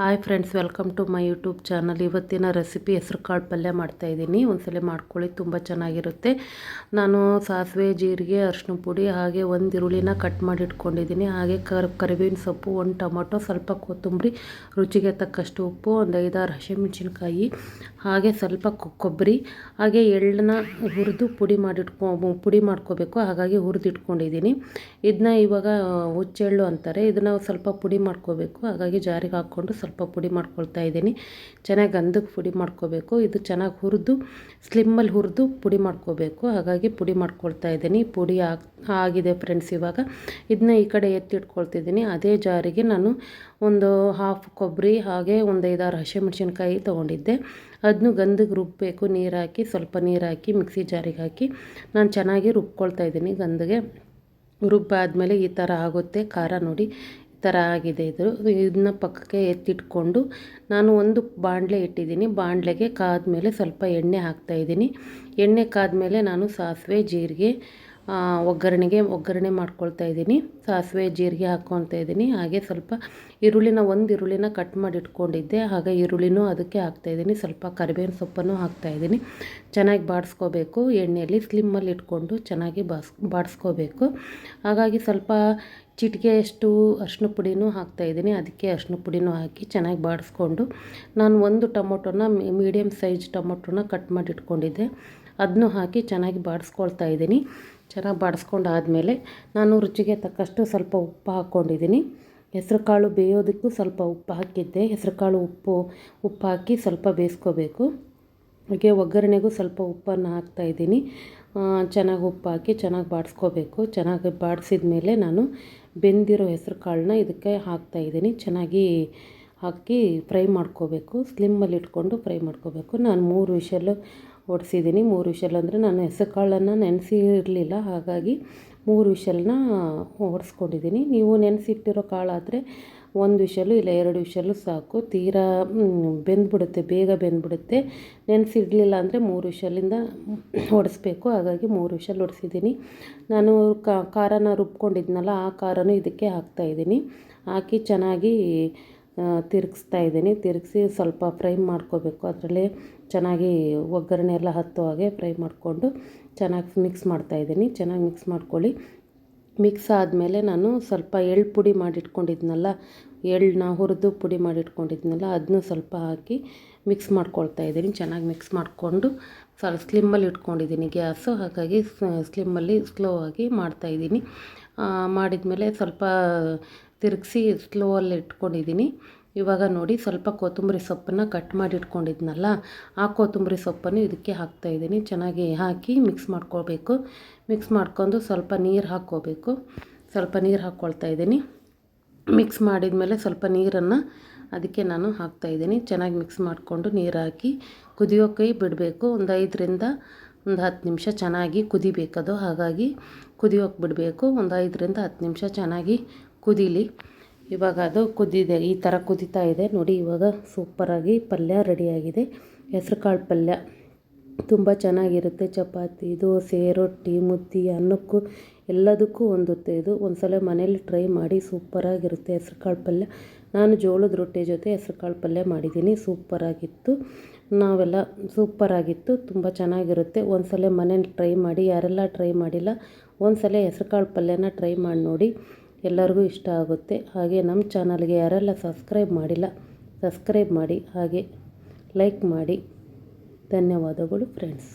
Hi friends welcome to my YouTube channel ಇವತ್ತಿನ recipe ಹೆಸರು ಕಾಳು ಪಲ್ಯ ಮಾಡ್ತಾಯಿದ್ದೀನಿ ಒಂದ್ಸಲ ಮಾಡ್ಕೊಳ್ಳಿ, ತುಂಬ ಚೆನ್ನಾಗಿರುತ್ತೆ. ನಾನು ಸಾಸಿವೆ, ಜೀರಿಗೆ ಅರಿಶಿನ ಪುಡಿ, ಹಾಗೆ ಒಂದು ಈರುಳ್ಳಿನ ಕಟ್ ಮಾಡಿ ಇಟ್ಕೊಂಡಿದ್ದೀನಿ. ಹಾಗೆ ಕರ್, ಕರಿಬೇವಿನ ಸೊಪ್ಪು, ಒಂದು ಟೊಮೊಟೊ, ಸ್ವಲ್ಪ ಕೊತ್ತಂಬರಿ, ರುಚಿಗೆ ತಕ್ಕಷ್ಟು ಉಪ್ಪು, ಒಂದು ಐದಾರು ಹಸಿಮೆಣಸಿನ್ಕಾಯಿ, ಹಾಗೆ ಸ್ವಲ್ಪ ಕೊಬ್ಬರಿ, ಹಾಗೆ ಎಳ್ಳನ್ನ ಹುರಿದು ಪುಡಿ ಮಾಡಿಟ್ಕೊ ಪುಡಿ ಮಾಡ್ಕೋಬೇಕು. ಹಾಗಾಗಿ ಹುರಿದಿಟ್ಕೊಂಡಿದ್ದೀನಿ ಇದನ್ನ ಇವಾಗ, ಹುಚ್ಚೆಳ್ಳು ಅಂತಾರೆ. ಇದನ್ನ ಸ್ವಲ್ಪ ಪುಡಿ ಮಾಡ್ಕೋಬೇಕು. ಹಾಗಾಗಿ ಜಾರಿಗೆ ಹಾಕ್ಕೊಂಡು ಸ್ವಲ್ಪ ಪುಡಿ ಮಾಡ್ಕೊಳ್ತಾ ಇದ್ದೀನಿ. ಚೆನ್ನಾಗಿ ಗಂಧಕ್ಕೆ ಪುಡಿ ಮಾಡ್ಕೋಬೇಕು. ಇದು ಚೆನ್ನಾಗಿ ಹುರಿದು ಸ್ಲಿಮ್ಮಲ್ಲಿ ಹುರಿದು ಪುಡಿ ಮಾಡ್ಕೋಬೇಕು. ಹಾಗಾಗಿ ಪುಡಿ ಮಾಡ್ಕೊಳ್ತಾ ಇದ್ದೀನಿ. ಪುಡಿ ಆಗಿದೆ ಫ್ರೆಂಡ್ಸ್ ಇವಾಗ. ಇದನ್ನ ಈ ಕಡೆ ಎತ್ತಿಟ್ಕೊಳ್ತಿದ್ದೀನಿ ಅದೇ ಜಾರಿಗೆ ನಾನು ಒಂದು ಹಾಫ್ ಕೊಬ್ಬರಿ ಹಾಗೆ ಒಂದು ಐದಾರು ಹಸಿಮೆಣ್ಸಿನ್ಕಾಯಿ ತೊಗೊಂಡಿದ್ದೆ. ಅದನ್ನು ಗಂಧಕ್ಕೆ ರುಬ್ಬಬೇಕು ನೀರು ಹಾಕಿ, ಸ್ವಲ್ಪ ನೀರು ಹಾಕಿ, ಮಿಕ್ಸಿ ಜಾರಿಗೆ ಹಾಕಿ ನಾನು ಚೆನ್ನಾಗಿ ರುಬ್ಕೊಳ್ತಾ ಇದ್ದೀನಿ ಗಂಧಗೆ ರುಬ್ಬಾದಮೇಲೆ ಈ ಥರ ಆಗುತ್ತೆ. ಖಾರ ನೋಡಿ. ಥರ ಆಗಿದೆ ಇದು. ಇದನ್ನ ಪಕ್ಕಕ್ಕೆ ಎತ್ತಿಟ್ಕೊಂಡು ನಾನು ಒಂದು ಬಾಣಲೆ ಇಟ್ಟಿದ್ದೀನಿ. ಬಾಣಲೆಗೆ ಕಾದ್ಮೇಲೆ ಸ್ವಲ್ಪ ಎಣ್ಣೆ ಹಾಕ್ತಾಯಿದ್ದೀನಿ ಎಣ್ಣೆ ಕಾದ ಮೇಲೆ ನಾನು ಸಾಸಿವೆ, ಜೀರಿಗೆ ಒಗ್ಗರಣೆಗೆ ಒಗ್ಗರಣೆ ಮಾಡ್ಕೊಳ್ತಾ ಇದ್ದೀನಿ. ಸಾಸಿವೆ, ಜೀರಿಗೆ ಹಾಕ್ಕೊಳ್ತಾ ಇದ್ದೀನಿ. ಹಾಗೆ ಸ್ವಲ್ಪ ಈರುಳ್ಳಿನ ಒಂದು ಈರುಳ್ಳಿನ ಕಟ್ ಮಾಡಿ ಇಟ್ಕೊಂಡಿದ್ದೆ. ಹಾಗೆ ಈರುಳ್ಳಿನೂ ಅದಕ್ಕೆ ಹಾಕ್ತಾಯಿದ್ದೀನಿ ಸ್ವಲ್ಪ ಕರಿಬೇವಿನ ಸೊಪ್ಪನ್ನು ಹಾಕ್ತಾಯಿದ್ದೀನಿ ಚೆನ್ನಾಗಿ ಬಾಡಿಸ್ಕೋಬೇಕು. ಎಣ್ಣೆಯಲ್ಲಿ ಸ್ಲಿಮ್ಮಲ್ಲಿ ಇಟ್ಕೊಂಡು ಚೆನ್ನಾಗಿ ಬಾಸ್, ಬಾಡಿಸ್ಕೋಬೇಕು. ಹಾಗಾಗಿ ಸ್ವಲ್ಪ ಚಿಟಿಕೆಯಷ್ಟು ಅರಿಶಿನ ಪುಡಿನೂ ಹಾಕ್ತಾಯಿದ್ದೀನಿ ಅದಕ್ಕೆ ಅರಿಶಿನ ಪುಡಿನೂ ಹಾಕಿ ಚೆನ್ನಾಗಿ ಬಾಡಿಸ್ಕೊಂಡು ನಾನು ಒಂದು ಟೊಮೊಟೊನ ಮೀಡಿಯಮ್ ಸೈಜ್ ಟೊಮೊಟೊನ ಕಟ್ ಮಾಡಿ ಇಟ್ಕೊಂಡಿದ್ದೆ. ಅದನ್ನು ಹಾಕಿ ಚೆನ್ನಾಗಿ ಬಾಡಿಸ್ಕೊಳ್ತಾ ಇದ್ದೀನಿ. ಚೆನ್ನಾಗಿ ಬಾಡಿಸ್ಕೊಂಡಾದಮೇಲೆ ನಾನು ರುಚಿಗೆ ತಕ್ಕಷ್ಟು ಸ್ವಲ್ಪ ಉಪ್ಪು ಹಾಕ್ಕೊಂಡಿದ್ದೀನಿ. ಹೆಸರುಕಾಳು ಬೇಯೋದಕ್ಕೂ ಸ್ವಲ್ಪ ಉಪ್ಪು ಹಾಕಿದ್ದೆ. ಹೆಸರುಕಾಳು ಉಪ್ಪು ಉಪ್ಪು ಹಾಕಿ ಸ್ವಲ್ಪ ಬೇಯಿಸ್ಕೋಬೇಕು. ಹಾಗೆ ಒಗ್ಗರಣೆಗೂ ಸ್ವಲ್ಪ ಉಪ್ಪನ್ನು ಹಾಕ್ತಾಯಿದ್ದೀನಿ ಚೆನ್ನಾಗಿ ಉಪ್ಪು ಹಾಕಿ ಚೆನ್ನಾಗಿ ಬಾಡಿಸ್ಕೋಬೇಕು. ಚೆನ್ನಾಗಿ ಬಾಡಿಸಿದ ಮೇಲೆ ನಾನು ಬೆಂದಿರೋ ಹೆಸ್ರು ಕಾಳನ್ನ ಇದಕ್ಕೆ ಹಾಕ್ತಾಯಿದ್ದೀನಿ ಚೆನ್ನಾಗಿ ಹಾಕಿ ಫ್ರೈ ಮಾಡ್ಕೋಬೇಕು. ಸ್ಲಿಮ್ಮಲ್ಲಿ ಇಟ್ಕೊಂಡು ಫ್ರೈ ಮಾಡ್ಕೋಬೇಕು. ನಾನು ಮೂರು ವಿಷಲ್ಲು ಹೊಡ್ಸಿದ್ದೀನಿ ಮೂರು ವಿಷಲ್ ಅಂದರೆ ನಾನು ಹೆಸರು ಕಾಳನ್ನು ನೆನೆಸಿ ಇರಲಿಲ್ಲ ಹಾಗಾಗಿ ಮೂರು ವಿಷಲನ್ನ ಹೊಡೆಸ್ಕೊಂಡಿದ್ದೀನಿ ನೀವು ನೆನೆಸಿಟ್ಟಿರೋ ಕಾಳಾದರೆ ಒಂದು ವಿಷಲು ಇಲ್ಲ, ಎರಡು ವಿಷಲು ಸಾಕು. ತೀರಾ ಬೆಂದ್ಬಿಡುತ್ತೆ, ಬೇಗ ಬೆಂದ್ಬಿಡುತ್ತೆ. ನೆನೆಸಿಡಲಿಲ್ಲ ಅಂದರೆ ಮೂರು ವಿಷಲಿಂದ ಹೊಡೆಸ್ಬೇಕು ಹಾಗಾಗಿ ಮೂರು ವಿಷಲ್ ಹೊಡೆಸಿದ್ದೀನಿ ನಾನು ಖಾರನ ರುಬ್ಕೊಂಡಿದ್ನಲ್ಲ, ಆ ಖಾರನೂ ಇದಕ್ಕೆ ಹಾಕ್ತಾಯಿದ್ದೀನಿ ಹಾಕಿ ಚೆನ್ನಾಗಿ ತಿರುಗಿಸ್ತಾ ಇದ್ದೀನಿ. ತಿರುಗಿಸಿ ಸ್ವಲ್ಪ ಫ್ರೈ ಮಾಡ್ಕೋಬೇಕು. ಅದರಲ್ಲಿ ಚೆನ್ನಾಗಿ ಒಗ್ಗರಣೆ ಎಲ್ಲ ಹತ್ತೋ ಹಾಗೆ ಫ್ರೈ ಮಾಡಿಕೊಂಡು ಚೆನ್ನಾಗಿ ಮಿಕ್ಸ್ ಮಾಡ್ತಾ ಇದ್ದೀನಿ. ಚೆನ್ನಾಗಿ ಮಿಕ್ಸ್ ಮಾಡ್ಕೊಳ್ಳಿ. ಮಿಕ್ಸ್ ಆದಮೇಲೆ ನಾನು ಸ್ವಲ್ಪ ಎಳ್ಳು ಪುಡಿ ಮಾಡಿಟ್ಕೊಂಡಿದ್ನಲ್ಲ, ಎಳ್ಳನ್ನ ಹುರಿದು ಪುಡಿ ಮಾಡಿಟ್ಕೊಂಡಿದ್ನಲ್ಲ, ಅದನ್ನು ಸ್ವಲ್ಪ ಹಾಕಿ ಮಿಕ್ಸ್ ಮಾಡ್ಕೊಳ್ತಾ ಇದ್ದೀನಿ. ಚೆನ್ನಾಗಿ ಮಿಕ್ಸ್ ಮಾಡಿಕೊಂಡು ಸ್ವಲ್ಪ ಸ್ಲಿಮ್ಮಲ್ಲಿ ಇಟ್ಕೊಂಡಿದ್ದೀನಿ ಗ್ಯಾಸು. ಹಾಗಾಗಿ ಸ್ಲಿಮ್ಮಲ್ಲಿ ಸ್ಲೋ ಆಗಿ ಮಾಡ್ತಾಯಿದ್ದೀನಿ ಮಾಡಿದ್ಮೇಲೆ ಸ್ವಲ್ಪ ತಿರುಗಿಸಿ ಸ್ಲೋವಲ್ಲಿ ಇಟ್ಕೊಂಡಿದ್ದೀನಿ. ಇವಾಗ ನೋಡಿ ಸ್ವಲ್ಪ ಕೊತ್ತಂಬರಿ ಸೊಪ್ಪನ್ನು ಕಟ್ ಮಾಡಿ ಇಟ್ಕೊಂಡಿದ್ನಲ್ಲ, ಆ ಕೊತ್ತಂಬರಿ ಸೊಪ್ಪನ್ನು ಇದಕ್ಕೆ ಹಾಕ್ತಾಯಿದ್ದೀನಿ ಚೆನ್ನಾಗಿ ಹಾಕಿ ಮಿಕ್ಸ್ ಮಾಡ್ಕೋಬೇಕು ಮಿಕ್ಸ್ ಮಾಡ್ಕೊಂಡು ಸ್ವಲ್ಪ ನೀರು ಹಾಕ್ಕೋಬೇಕು ಸ್ವಲ್ಪ ನೀರು ಹಾಕ್ಕೊಳ್ತಾ ಇದ್ದೀನಿ. ಮಿಕ್ಸ್ ಮಾಡಿದ ಮೇಲೆ ಸ್ವಲ್ಪ ನೀರನ್ನು ಅದಕ್ಕೆ ನಾನು ಹಾಕ್ತಾಯಿದ್ದೀನಿ ಚೆನ್ನಾಗಿ ಮಿಕ್ಸ್ ಮಾಡಿಕೊಂಡು ನೀರು ಹಾಕಿ ಕುದಿಯೋಕೆ ಬಿಡಬೇಕು. ಒಂದು ಐದರಿಂದ ಒಂದು ಹತ್ತು ನಿಮಿಷ ಚೆನ್ನಾಗಿ ಕುದಿಬೇಕದು. ಹಾಗಾಗಿ ಕುದಿಯೋಕೆ ಬಿಡಬೇಕು. ಒಂದು ಐದರಿಂದ ಹತ್ತು ನಿಮಿಷ ಚೆನ್ನಾಗಿ ಕುದೀಲಿ. ಇವಾಗ ಅದು ಕುದ್ದಿದೆ ಈ ಥರ ಕುದೀತಾ ಇದೆ. ನೋಡಿ, ಇವಾಗ ಸೂಪರಾಗಿ ಪಲ್ಯ ರೆಡಿಯಾಗಿದೆ ಹೆಸ್ರು ಕಾಳು ಪಲ್ಯ. ತುಂಬ ಚೆನ್ನಾಗಿರುತ್ತೆ. ಚಪಾತಿ, ದೋಸೆ, ರೊಟ್ಟಿ, ಮುದ್ದೆ ಅನ್ನಕ್ಕೂ ಎಲ್ಲದಕ್ಕೂ ಹೊಂದುತ್ತೆ ಇದು ಒಂದು ಸಲ ಮನೇಲಿ ಟ್ರೈ ಮಾಡಿ ಸೂಪರಾಗಿರುತ್ತೆ ಹೆಸ್ರು ಕಾಳು ಪಲ್ಯ. ನಾನು ಜೋಳದ ರೊಟ್ಟಿ ಜೊತೆ ಹೆಸ್ರು ಕಾಳು ಪಲ್ಯ ಮಾಡಿದ್ದೀನಿ ಸೂಪರಾಗಿತ್ತು ನಾವೆಲ್ಲ ಸೂಪರಾಗಿತ್ತು ತುಂಬ ಚೆನ್ನಾಗಿರುತ್ತೆ. ಒಂದು ಸಲ ಮನೇಲಿ ಟ್ರೈ ಮಾಡಿ, ಯಾರೆಲ್ಲ ಟ್ರೈ ಮಾಡಿಲ್ಲ ಒಂದು ಸಲ ಹೆಸ್ರು ಕಾಳು ಪಲ್ಯನ ಟ್ರೈ ಮಾಡಿ ನೋಡಿ, ಎಲ್ಲರಿಗೂ ಇಷ್ಟ ಆಗುತ್ತೆ. ಹಾಗೆ ನಮ್ಮ ಚಾನಲ್ಗೆ ಯಾರೆಲ್ಲ ಸಬ್ಸ್ಕ್ರೈಬ್ ಮಾಡಿಲ್ಲ ಸಬ್ಸ್ಕ್ರೈಬ್ ಮಾಡಿ, ಹಾಗೆ ಲೈಕ್ ಮಾಡಿ. ಧನ್ಯವಾದಗಳು ಫ್ರೆಂಡ್ಸ್